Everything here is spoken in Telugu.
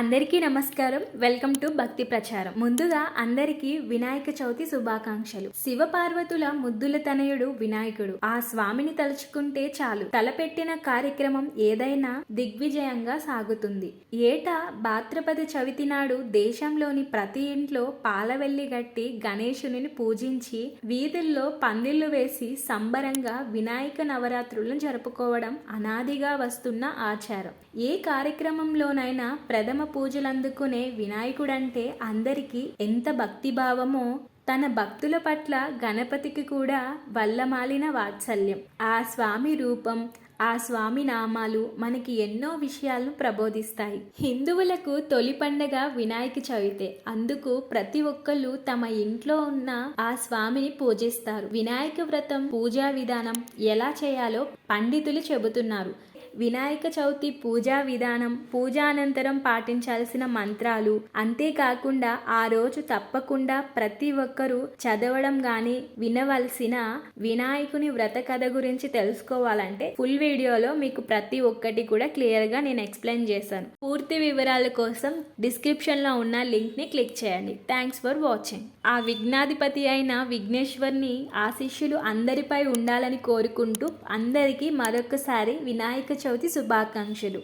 అందరికీ నమస్కారం. వెల్కమ్ టు భక్తి ప్రచారం. ముందుగా అందరికీ వినాయక చవితి శుభాకాంక్షలు. శివపార్వతుల ముద్దుల తనయుడు వినాయకుడు. ఆ స్వామిని తలుచుకుంటే చాలు. తలపెట్టిన కార్యక్రమం ఏదైనా దిగ్విజయంగా సాగుతుంది. ఏటా భాద్రపద చవితి నాడు దేశంలోని ప్రతి ఇంట్లో పాలవెల్లి గట్టి గణేశుని పూజించి వీధుల్లో పందిళ్ళు వేసి సంబరంగా వినాయక నవరాత్రులను జరుపుకోవడం అనాదిగా వస్తున్న ఆచారం. ఏ కార్యక్రమంలోనైనా ప్రథమ పూజలు అందుకునే వినాయకుడంటే అందరికీ ఎంత భక్తిభావమో తన భక్తుల పట్ల గణపతికి కూడా వల్లమాలిన వాత్సల్యం. ఆ స్వామి రూపం ఆ స్వామి నామాలు మనకి ఎన్నో విషయాలను ప్రబోధిస్తాయి. హిందువులకు తొలి పండగ వినాయక చవితే. అందుకు ప్రతి ఒక్కళ్ళు తమ ఇంట్లో ఉన్న ఆ స్వామిని పూజిస్తారు. వినాయక వ్రతం పూజా విధానం ఎలా చేయాలో పండితులు చెబుతున్నారు. వినాయక చవితి పూజా విధానం పూజా అనంతరం పాటించాల్సిన మంత్రాలు. అంతేకాకుండా ఆ రోజు తప్పకుండా ప్రతి ఒక్కరూ చదవడం గాని వినవలసిన వినాయకుని వ్రత కథ గురించి తెలుసుకోవాలంటే ఫుల్ వీడియోలో మీకు ప్రతి ఒక్కటి కూడా క్లియర్గా నేను ఎక్స్ప్లెయిన్ చేశాను. పూర్తి వివరాల కోసం డిస్క్రిప్షన్లో ఉన్న లింక్ని క్లిక్ చేయండి. థ్యాంక్స్ ఫర్ వాచింగ్ ఆ విఘ్నాధిపతి అయిన విఘ్నేశ్వర్ని ఆశిష్యులు అందరిపై ఉండాలని కోరుకుంటూ అందరికీ మరొకసారి వినాయక చవితి శుభాకాంక్షలు.